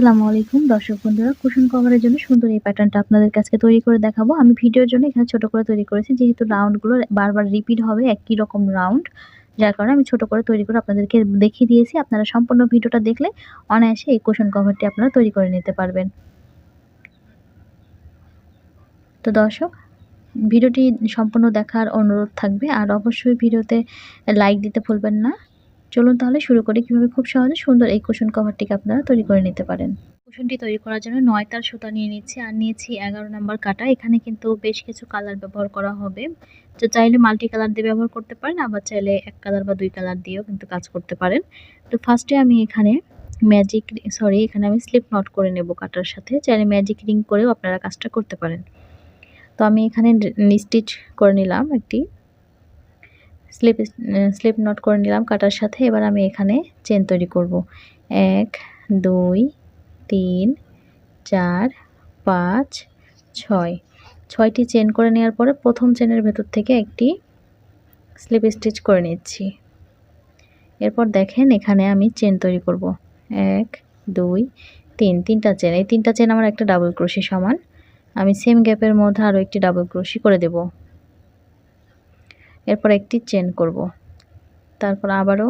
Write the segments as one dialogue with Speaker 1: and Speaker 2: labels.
Speaker 1: সালামু আলাইকুম দর্শক বন্ধুরা কুশন কভারের জন্য সুন্দর এই প্যাটার্নটা আপনাদের কাছে তৈরি করে দেখাবো আমি ভিডিওর জন্য এখানে ছোট করে তৈরি করেছি যেহেতু রাউন্ডগুলো বারবার রিপিট হবে একই রকম রাউন্ড যার কারণে আমি ছোট করে তৈরি করে আপনাদেরকে দেখিয়ে দিয়েছি আপনারা সম্পূর্ণ ভিডিওটা দেখলে অনায়াসে এই কুশন কভারটি আপনারা তৈরি করে নিতে পারবেন তো দর্শক ভিডিওটি সম্পূর্ণ দেখার অনুরোধ থাকবে আর অবশ্যই ভিডিওতে লাইক দিতে ভুলবেন না চলুন তাহলে শুরু করি কীভাবে খুব সহজে সুন্দর এই কুশন কভারটিকে আপনারা তৈরি করে নিতে পারেন কুশনটি তৈরি করার জন্য নয় তার সুতা নিয়ে নিচ্ছি আর নিয়েছি এগারো নম্বর কাটা এখানে কিন্তু বেশ কিছু কালার ব্যবহার করা হবে তো চাইলে মাল্টি কালার দিয়ে ব্যবহার করতে পারেন আবার চাইলে এক কালার বা দুই কালার দিয়েও কিন্তু কাজ করতে পারেন তো ফার্স্টে আমি এখানে ম্যাজিক সরি এখানে আমি স্লিপ নট করে নেব কাটার সাথে চাইলে ম্যাজিক রিং করেও আপনারা কাজটা করতে পারেন তো আমি এখানে স্টিচ করে নিলাম একটি স্লিপ স্লিপ নট করে নিলাম কাটার সাথে এবার আমি এখানে চেন তৈরি করব এক দুই তিন চার পাঁচ ছয় ছয়টি চেন করে নেওয়ার পরে প্রথম চেনের ভেতর থেকে একটি স্লিপ স্টিচ করে নিচ্ছি এরপর দেখেন এখানে আমি চেন তৈরি করব এক দুই তিন তিনটা চেন এই তিনটা চেন আমার একটা ডাবল ক্রোশি সমান আমি সেম গ্যাপের মধ্যে আরও একটি ডাবল ক্রোশি করে দেবো এরপর একটি চেন করব তারপর আবারও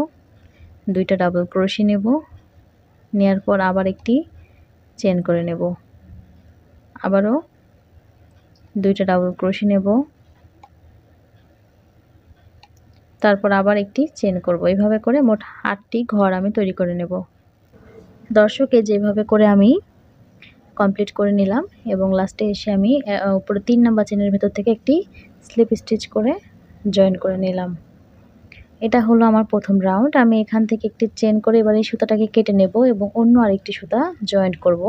Speaker 1: দুইটা ডাবল ক্রোশি নেব নেওয়ার পর আবার একটি চেন করে নেব আবারও দুইটা ডাবল ক্রোশি নেব তারপর আবার একটি চেন করব এভাবে করে মোট আটটি ঘর আমি তৈরি করে নেব দর্শকে যেভাবে করে আমি কমপ্লিট করে নিলাম এবং লাস্টে এসে আমি উপরে তিন নাম্বার চেনের ভেতর থেকে একটি স্লিপ স্টিচ করে জয়েন করে নিলাম এটা হলো আমার প্রথম রাউন্ড আমি এখান থেকে একটি চেন করে এবার এই সুতাটাকে কেটে নেব এবং অন্য আরেকটি সুতা জয়েন করব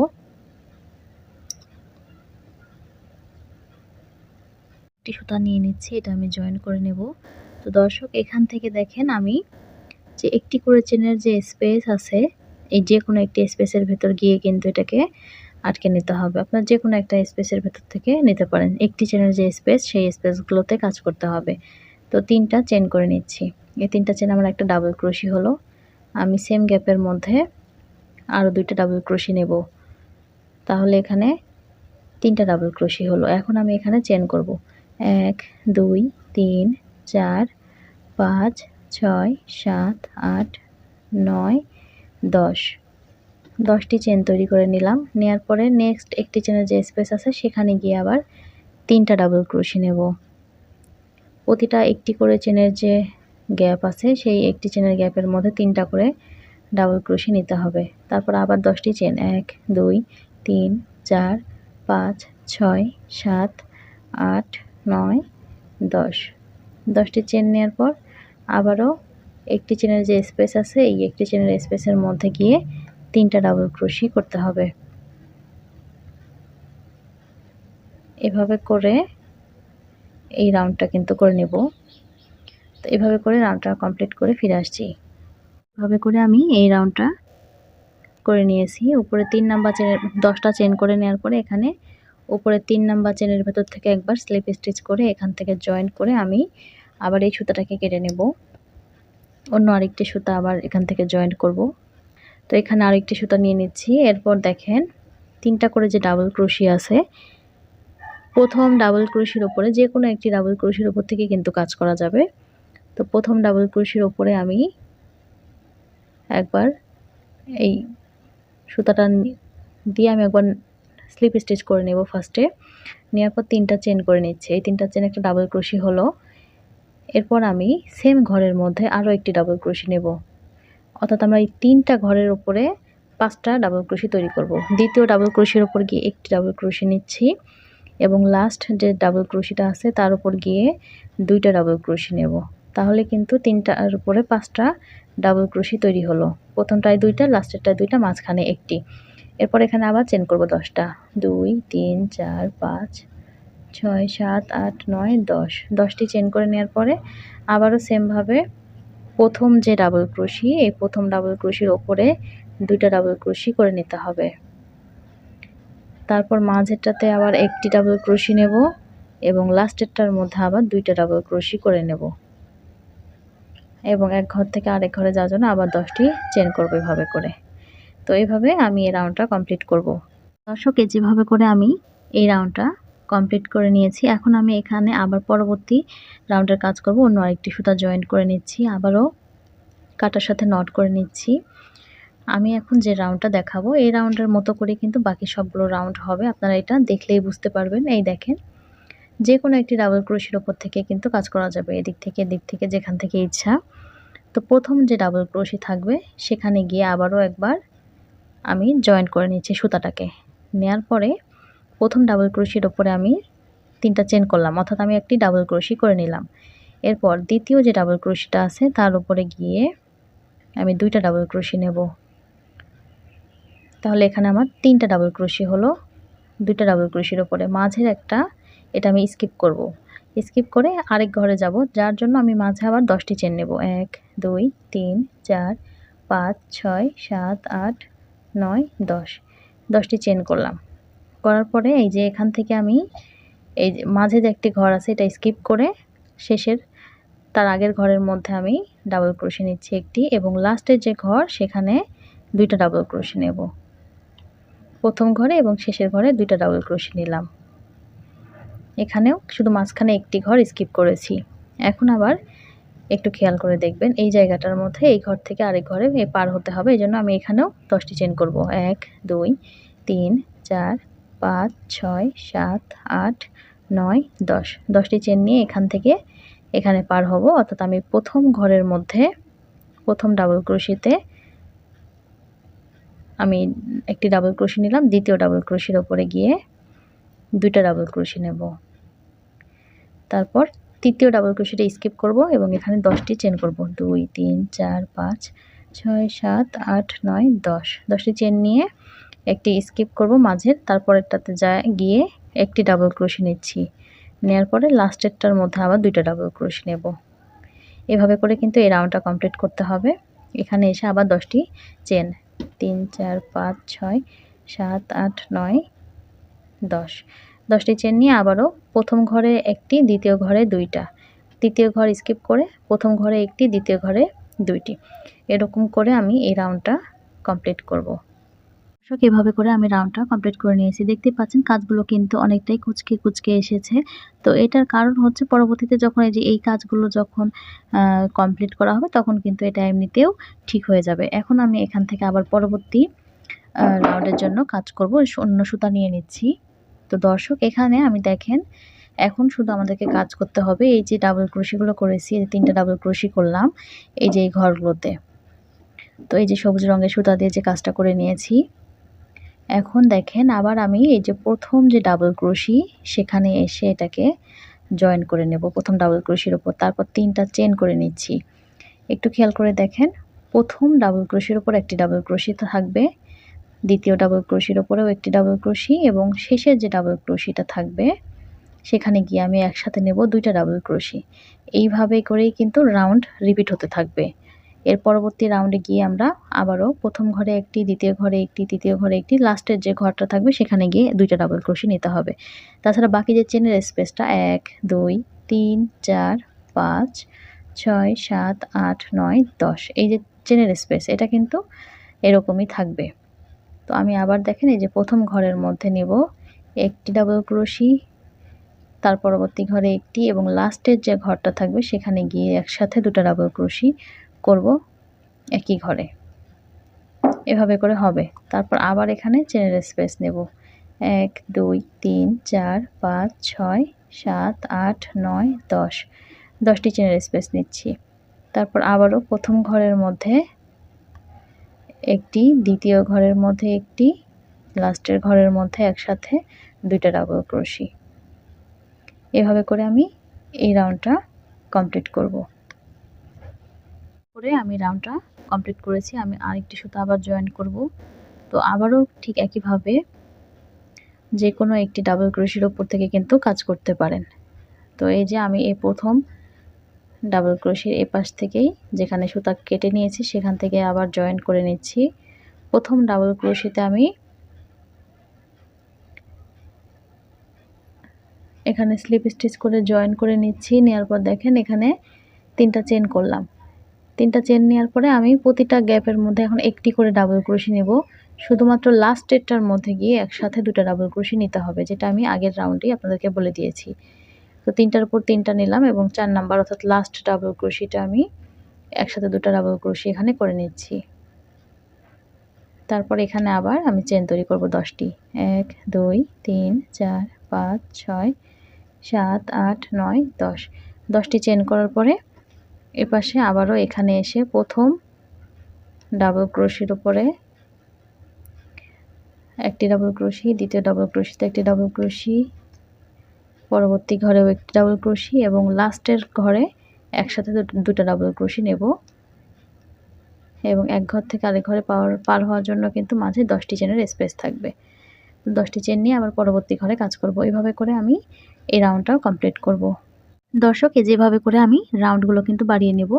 Speaker 1: একটি সুতা নিয়ে নিচ্ছি এটা আমি জয়েন করে নেব তো দর্শক এখান থেকে দেখেন আমি যে একটি করে চেনের যে স্পেস আছে এই যে কোনো একটি স্পেসের ভেতর গিয়ে কিন্তু এটাকে আটকে নিতে হবে আপনার যে কোনো একটা স্পেসের ভেতর থেকে নিতে পারেন একটি চেনের যে স্পেস সেই স্পেসগুলোতে কাজ করতে হবে তো তিনটা চেন করে নিচ্ছি এই তিনটা চেন আমার একটা ডাবল ক্রোশি হলো আমি সেম গ্যাপের মধ্যে আরও দুইটা ডাবল ক্রোশি নেব তাহলে এখানে তিনটা ডাবল ক্রোশি হলো এখন আমি এখানে চেন করব এক দুই তিন চার পাঁচ ছয় সাত আট নয় দশ দশটি চেন তৈরি করে নিলাম নেয়ার পরে নেক্সট একটি চেনের যে স্পেস আছে সেখানে গিয়ে আবার তিনটা ডাবল ক্রোশি নেব প্রতিটা একটি করে চেনের যে গ্যাপ আছে সেই একটি চেনের গ্যাপের মধ্যে তিনটা করে ডাবল ক্রোশি নিতে হবে তারপর আবার দশটি চেন এক দুই তিন চার পাঁচ ছয় সাত আট নয় দশ দশটি চেন নেওয়ার পর আবারও একটি চেনের যে স্পেস আছে এই একটি চেনের স্পেসের মধ্যে গিয়ে তিনটা ডাবল ক্রোশি করতে হবে এভাবে করে এই রাউন্ডটা কিন্তু করে নেব তো এভাবে করে রাউন্ডটা কমপ্লিট করে ফিরে আসছি এভাবে করে আমি এই রাউন্ডটা করে নিয়েছি উপরে তিন নাম্বার চেনের দশটা চেন করে নেওয়ার পরে এখানে উপরে তিন নাম্বার চেনের ভেতর থেকে একবার স্লিপ স্টিচ করে এখান থেকে জয়েন্ট করে আমি আবার এই সুতাটাকে কেটে নেব অন্য আরেকটি সুতা আবার এখান থেকে জয়েন্ট করব তো এখানে আর একটি সুতা নিয়ে নিচ্ছি এরপর দেখেন তিনটা করে যে ডাবল ক্রোশি আছে প্রথম ডাবল ক্রোশির ওপরে যে কোনো একটি ডাবল ক্রোশির ওপর থেকে কিন্তু কাজ করা যাবে তো প্রথম ডাবল ক্রোশির ওপরে আমি একবার এই সুতাটা দিয়ে আমি একবার স্লিপ স্টিচ করে নেব ফার্স্টে নেওয়ার পর তিনটা চেন করে নিচ্ছি এই তিনটা চেন একটা ডাবল ক্রোশি হলো এরপর আমি সেম ঘরের মধ্যে আরও একটি ডাবল ক্রোশি নেব অর্থাৎ আমরা এই তিনটা ঘরের উপরে পাঁচটা ডাবল ক্রোশি তৈরি করব দ্বিতীয় ডাবল ক্রোশির উপর গিয়ে একটি ডাবল ক্রোশি নিচ্ছি এবং লাস্ট যে ডাবল ক্রোশিটা আছে তার উপর গিয়ে দুইটা ডাবল ক্রোশি নেব তাহলে কিন্তু তিনটার উপরে পাঁচটা ডাবল ক্রোশি তৈরি হলো প্রথমটায় দুইটা লাস্টেরটায় দুইটা মাঝখানে একটি এরপর এখানে আবার চেন করব দশটা দুই তিন চার পাঁচ ছয় সাত আট নয় দশ দশটি চেন করে নেওয়ার পরে আবারও সেমভাবে প্রথম যে ডাবল ক্রোশি এই প্রথম ডাবল ক্রোশির ওপরে দুইটা ডাবল ক্রোশি করে নিতে হবে তারপর মাঝেরটাতে আবার একটি ডাবল ক্রোশি নেব এবং লাস্টেরটার মধ্যে আবার দুইটা ডাবল ক্রোশি করে নেব এবং এক ঘর থেকে আরেক ঘরে যাওয়ার জন্য আবার দশটি চেন করবো এভাবে করে তো এইভাবে আমি এই রাউন্ডটা কমপ্লিট করব দর্শক যেভাবে করে আমি এই রাউন্ডটা কমপ্লিট করে নিয়েছি এখন আমি এখানে আবার পরবর্তী রাউন্ডের কাজ করব অন্য আরেকটি সুতা জয়েন করে নিচ্ছি আবারও কাটার সাথে নট করে নিচ্ছি আমি এখন যে রাউন্ডটা দেখাবো এই রাউন্ডের মতো করে কিন্তু বাকি সবগুলো রাউন্ড হবে আপনারা এটা দেখলেই বুঝতে পারবেন এই দেখেন যে কোনো একটি ডাবল ক্রোশের ওপর থেকে কিন্তু কাজ করা যাবে এদিক থেকে এদিক থেকে যেখান থেকে ইচ্ছা তো প্রথম যে ডাবল ক্রোশি থাকবে সেখানে গিয়ে আবারও একবার আমি জয়েন করে নিচ্ছি সুতাটাকে নেয়ার পরে প্রথম ডাবল ক্রোশির ওপরে আমি তিনটা চেন করলাম অর্থাৎ আমি একটি ডাবল ক্রোশি করে নিলাম এরপর দ্বিতীয় যে ডাবল ক্রোশিটা আছে তার উপরে গিয়ে আমি দুইটা ডাবল ক্রোশি নেব তাহলে এখানে আমার তিনটা ডাবল ক্রোশি হলো দুইটা ডাবল ক্রোশির ওপরে মাঝের একটা এটা আমি স্কিপ করব। স্কিপ করে আরেক ঘরে যাব যার জন্য আমি মাঝে আবার দশটি চেন নেব এক দুই তিন চার পাঁচ ছয় সাত আট নয় দশ দশটি চেন করলাম করার পরে এই যে এখান থেকে আমি এই মাঝে যে একটি ঘর আছে এটা স্কিপ করে শেষের তার আগের ঘরের মধ্যে আমি ডাবল ক্রোশে নিচ্ছি একটি এবং লাস্টের যে ঘর সেখানে দুইটা ডাবল ক্রোশে নেব প্রথম ঘরে এবং শেষের ঘরে দুইটা ডাবল ক্রোশে নিলাম এখানেও শুধু মাঝখানে একটি ঘর স্কিপ করেছি এখন আবার একটু খেয়াল করে দেখবেন এই জায়গাটার মধ্যে এই ঘর থেকে আরেক ঘরে পার হতে হবে এই জন্য আমি এখানেও দশটি চেন করব এক দুই তিন চার পাঁচ ছয় সাত আট নয় দশ দশটি চেন নিয়ে এখান থেকে এখানে পার হব অর্থাৎ আমি প্রথম ঘরের মধ্যে প্রথম ডাবল ক্রোশিতে আমি একটি ডাবল ক্রোশি নিলাম দ্বিতীয় ডাবল ক্রোশির ওপরে গিয়ে দুইটা ডাবল ক্রোশি নেব তারপর তৃতীয় ডাবল ক্রোশিটা স্কিপ করব এবং এখানে দশটি চেন করব দুই তিন চার পাঁচ ছয় সাত আট নয় দশ দশটি চেন নিয়ে একটি স্কিপ করব মাঝের তারপরেরটাতে যা গিয়ে একটি ডাবল ক্রোশি নিচ্ছি নেওয়ার পরে লাস্টেরটার মধ্যে আবার দুইটা ডাবল ক্রোশি নেব এভাবে করে কিন্তু এই রাউন্ডটা কমপ্লিট করতে হবে এখানে এসে আবার দশটি চেন তিন চার পাঁচ ছয় সাত আট নয় দশ দশটি চেন নিয়ে আবারও প্রথম ঘরে একটি দ্বিতীয় ঘরে দুইটা তৃতীয় ঘর স্কিপ করে প্রথম ঘরে একটি দ্বিতীয় ঘরে দুইটি এরকম করে আমি এই রাউন্ডটা কমপ্লিট করব সো এভাবে করে আমি রাউন্ডটা কমপ্লিট করে নিয়েছি দেখতে পাচ্ছেন কাজগুলো কিন্তু অনেকটাই কুচকে কুচকে এসেছে তো এটার কারণ হচ্ছে পরবর্তীতে যখন এই যে এই কাজগুলো যখন কমপ্লিট করা হবে তখন কিন্তু এটা এমনিতেও ঠিক হয়ে যাবে এখন আমি এখান থেকে আবার পরবর্তী রাউন্ডের জন্য কাজ করব অন্য সুতা নিয়ে নিচ্ছি তো দর্শক এখানে আমি দেখেন এখন শুধু আমাদেরকে কাজ করতে হবে এই যে ডাবল ক্রোশিগুলো করেছি এই তিনটা ডাবল ক্রোশি করলাম এই যে এই ঘরগুলোতে তো এই যে সবুজ রঙের সুতা দিয়ে যে কাজটা করে নিয়েছি এখন দেখেন আবার আমি এই যে প্রথম যে ডাবল ক্রোশি সেখানে এসে এটাকে জয়েন করে নেব প্রথম ডাবল ক্রোশির ওপর তারপর তিনটা চেন করে নিচ্ছি একটু খেয়াল করে দেখেন প্রথম ডাবল ক্রোশির ওপর একটি ডাবল ক্রোশি থাকবে দ্বিতীয় ডাবল ক্রোশির ওপরেও একটি ডাবল ক্রোশি এবং শেষের যে ডাবল ক্রোশিটা থাকবে সেখানে গিয়ে আমি একসাথে নেব দুইটা ডাবল ক্রোশি এইভাবে করেই কিন্তু রাউন্ড রিপিট হতে থাকবে এর পরবর্তী রাউন্ডে গিয়ে আমরা আবারও প্রথম ঘরে একটি দ্বিতীয় ঘরে একটি তৃতীয় ঘরে একটি লাস্টের যে ঘরটা থাকবে সেখানে গিয়ে দুইটা ডাবল ক্রোশি নিতে হবে তাছাড়া বাকি যে চেনের স্পেসটা এক দুই তিন চার পাঁচ ছয় সাত আট নয় দশ এই যে চেনের স্পেস এটা কিন্তু এরকমই থাকবে তো আমি আবার দেখেন এই যে প্রথম ঘরের মধ্যে নেব একটি ডাবল ক্রোশি তার পরবর্তী ঘরে একটি এবং লাস্টের যে ঘরটা থাকবে সেখানে গিয়ে একসাথে দুটো ডাবল ক্রোশি করব একই ঘরে এভাবে করে হবে তারপর আবার এখানে চেনের স্পেস নেব এক দুই তিন চার পাঁচ ছয় সাত আট নয় দশ দশটি চেনের স্পেস নিচ্ছি তারপর আবারও প্রথম ঘরের মধ্যে একটি দ্বিতীয় ঘরের মধ্যে একটি লাস্টের ঘরের মধ্যে একসাথে দুইটা ডাবল ক্রোশি এভাবে করে আমি এই রাউন্ডটা কমপ্লিট করব করে আমি রাউন্ডটা কমপ্লিট করেছি আমি আরেকটি সুতো আবার জয়েন করব তো আবারও ঠিক একইভাবে যে কোনো একটি ডাবল ক্রোশের ওপর থেকে কিন্তু কাজ করতে পারেন তো এই যে আমি এই প্রথম ডাবল ক্রোশের এ পাশ থেকেই যেখানে সুতা কেটে নিয়েছি সেখান থেকে আবার জয়েন করে নিচ্ছি প্রথম ডাবল ক্রোশিতে আমি এখানে স্লিপ স্টিচ করে জয়েন করে নিচ্ছি নেওয়ার পর দেখেন এখানে তিনটা চেন করলাম তিনটা চেন নেওয়ার পরে আমি প্রতিটা গ্যাপের মধ্যে এখন একটি করে ডাবল ক্রোশি নেব শুধুমাত্র লাস্ট ডেটটার মধ্যে গিয়ে একসাথে দুটা ডাবল ক্রোশি নিতে হবে যেটা আমি আগের রাউন্ডেই আপনাদেরকে বলে দিয়েছি তো তিনটার উপর তিনটা নিলাম এবং চার নাম্বার অর্থাৎ লাস্ট ডাবল ক্রোশিটা আমি একসাথে দুটা ডাবল ক্রোশি এখানে করে নিচ্ছি তারপর এখানে আবার আমি চেন তৈরি করব দশটি এক দুই তিন চার পাঁচ ছয় সাত আট নয় দশ দশটি চেন করার পরে এপাশে আবারও এখানে এসে প্রথম ডাবল ক্রোশির উপরে একটি ডাবল ক্রোশি দ্বিতীয় ডাবল ক্রোশিতে একটি ডাবল ক্রোশি পরবর্তী ঘরেও একটি ডাবল ক্রোশি এবং লাস্টের ঘরে একসাথে দুটো ডাবল ক্রোশি নেব এবং এক ঘর থেকে আরেক ঘরে পাওয়ার পার হওয়ার জন্য কিন্তু মাঝে দশটি চেনের স্পেস থাকবে দশটি চেন নিয়ে আবার পরবর্তী ঘরে কাজ করব এভাবে করে আমি এই রাউন্ডটাও কমপ্লিট করব দর্শক যেভাবে করে আমি রাউন্ডগুলো কিন্তু বাড়িয়ে নেব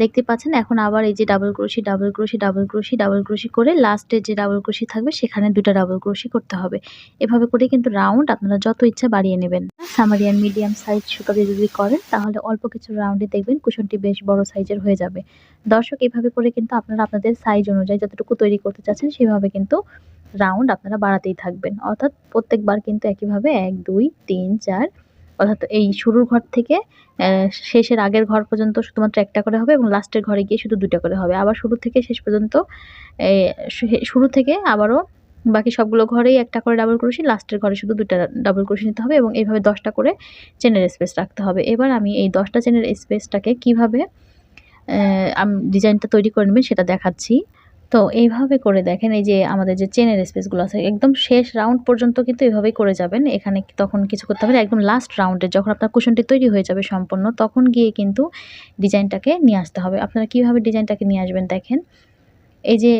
Speaker 1: দেখতে পাচ্ছেন এখন আবার এই যে double crochet double crochet double crochet double crochet করে লাস্টে যে ডাবল ক্রোশি থাকবে সেখানে দুটো ডাবল ক্রোশি করতে হবে এভাবে করে কিন্তু রাউন্ড আপনারা যত ইচ্ছা বাড়িয়ে নেবেন সামারিয়ান মিডিয়াম সাইজ সুতাতে যদি করেন তাহলে অল্প কিছু রাউন্ডে দেখবেন কুশনটি বেশ বড় সাইজের হয়ে যাবে দর্শক এভাবে করে কিন্তু আপনারা আপনাদের সাইজ অনুযায়ী যতটুকু তৈরি করতে চাচ্ছেন সেভাবে কিন্তু রাউন্ড আপনারা বাড়াতেই থাকবেন অর্থাৎ প্রত্যেকবার কিন্তু একইভাবে এক দুই তিন চার অর্থাৎ এই শুরুর ঘর থেকে শেষের আগের ঘর পর্যন্ত শুধুমাত্র একটা করে হবে এবং লাস্টের ঘরে গিয়ে শুধু দুটা করে হবে আবার শুরু থেকে শেষ পর্যন্ত শুরু থেকে আবারও বাকি সবগুলো ঘরেই একটা করে ডাবল ক্রোশি লাস্টের ঘরে শুধু দুটা ডাবল ক্রোশি নিতে হবে এবং এইভাবে দশটা করে চেনের স্পেস রাখতে হবে এবার আমি এই দশটা চেনের স্পেসটাকে কীভাবে ডিজাইনটা তৈরি করে নেবেন সেটা দেখাচ্ছি তো এইভাবে করে দেখেন এই যে আমাদের যে চেনের স্পেসগুলো আছে একদম শেষ রাউন্ড পর্যন্ত কিন্তু এইভাবেই করে যাবেন এখানে তখন কিছু করতে হবে একদম লাস্ট রাউন্ডে যখন আপনার কুশনটি তৈরি হয়ে যাবে সম্পূর্ণ তখন গিয়ে কিন্তু ডিজাইনটাকে নিয়ে আসতে হবে আপনারা কীভাবে ডিজাইনটাকে নিয়ে আসবেন দেখেন এই যে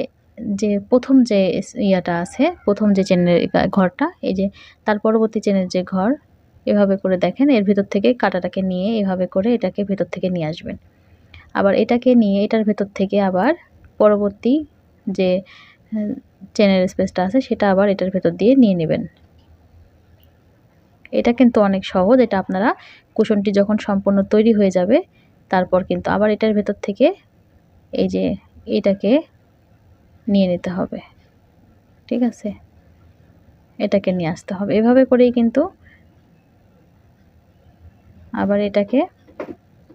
Speaker 1: যে প্রথম যে ইয়াটা আছে প্রথম যে চেনের ঘরটা এই যে তার পরবর্তী চেনের যে ঘর এভাবে করে দেখেন এর ভিতর থেকে কাটাটাকে নিয়ে এভাবে করে এটাকে ভেতর থেকে নিয়ে আসবেন আবার এটাকে নিয়ে এটার ভেতর থেকে আবার পরবর্তী যে হ্যাঁ, চেনের স্পেসটা আছে সেটা আবার এটার ভেতর দিয়ে নিয়ে নেবেন এটা কিন্তু অনেক সহজ এটা আপনারা কুশনটি যখন সম্পূর্ণ তৈরি হয়ে যাবে তারপর কিন্তু আবার এটার ভেতর থেকে এই যে এটাকে নিয়ে নিতে হবে ঠিক আছে এটাকে নিয়ে আসতে হবে এভাবে করেই কিন্তু আবার এটাকে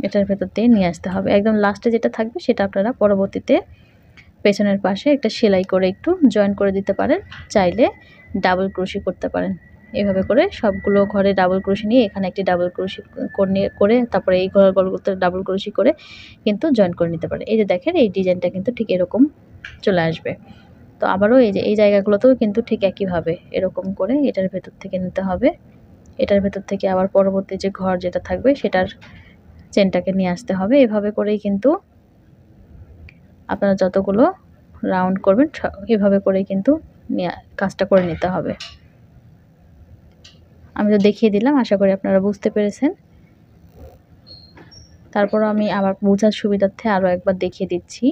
Speaker 1: এটার ভেতর দিয়ে নিয়ে আসতে হবে একদম লাস্টে যেটা থাকবে সেটা আপনারা পরবর্তীতে পেছনের পাশে একটা সেলাই করে একটু জয়েন করে দিতে পারেন চাইলে ডাবল ক্রোশি করতে পারেন এভাবে করে সবগুলো ঘরে ডাবল ক্রোশি নিয়ে এখানে একটি ডাবল ক্রোশি করে তারপরে এই ঘর গলগুলোতে ডাবল ক্রোশি করে কিন্তু জয়েন করে নিতে পারে এই যে দেখেন এই ডিজাইনটা কিন্তু ঠিক এরকম চলে আসবে তো আবারও এই যে এই জায়গাগুলোতেও কিন্তু ঠিক একইভাবে এরকম করে এটার ভেতর থেকে নিতে হবে এটার ভেতর থেকে আবার পরবর্তী যে ঘর যেটা থাকবে সেটার চেনটাকে নিয়ে আসতে হবে এভাবে করেই কিন্তু আপনারা যতগুলো রাউন্ড করবেন এভাবে করে কিন্তু কাজটা করে নিতে হবে আমি তো দেখিয়ে দিলাম আশা করি আপনারা বুঝতে পেরেছেন তারপর আমি আবার বোঝার সুবিধার্থে আরও একবার দেখিয়ে দিচ্ছি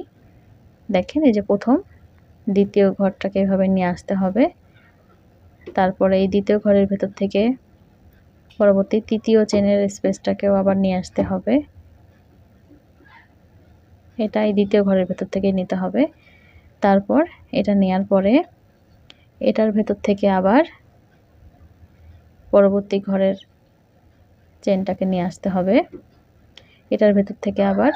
Speaker 1: দেখেন এই যে প্রথম দ্বিতীয় ঘরটাকে এভাবে নিয়ে আসতে হবে তারপরে এই দ্বিতীয় ঘরের ভেতর থেকে পরবর্তী তৃতীয় চেনের স্পেসটাকেও আবার নিয়ে আসতে হবে এটা এই দ্বিতীয় ঘরের ভেতর থেকে নিতে হবে তারপর এটা নেয়ার পরে এটার ভেতর থেকে আবার পরবর্তী ঘরের চেনটাকে নিয়ে আসতে হবে এটার ভেতর থেকে আবার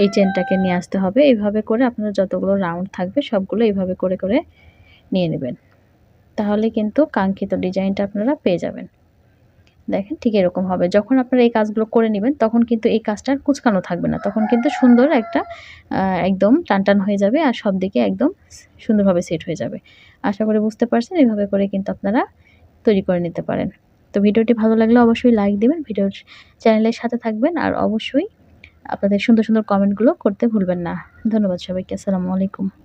Speaker 1: এই চেনটাকে নিয়ে আসতে হবে এইভাবে করে আপনার যতগুলো রাউন্ড থাকবে সবগুলো এইভাবে করে করে নিয়ে নেবেন তাহলে কিন্তু কাঙ্ক্ষিত ডিজাইনটা আপনারা পেয়ে যাবেন দেখেন ঠিক এরকম হবে যখন আপনারা এই কাজগুলো করে নেবেন তখন কিন্তু এই কাজটার কুচকানো থাকবে না তখন কিন্তু সুন্দর একটা একদম টান টান হয়ে যাবে আর সব দিকে একদম সুন্দরভাবে সেট হয়ে যাবে আশা করে বুঝতে পারছেন এইভাবে করে কিন্তু আপনারা তৈরি করে নিতে পারেন তো ভিডিওটি ভালো লাগলে অবশ্যই লাইক দেবেন ভিডিওর চ্যানেলের সাথে থাকবেন আর অবশ্যই আপনাদের সুন্দর সুন্দর কমেন্টগুলো করতে ভুলবেন না ধন্যবাদ সবাইকে আসসালামু আলাইকুম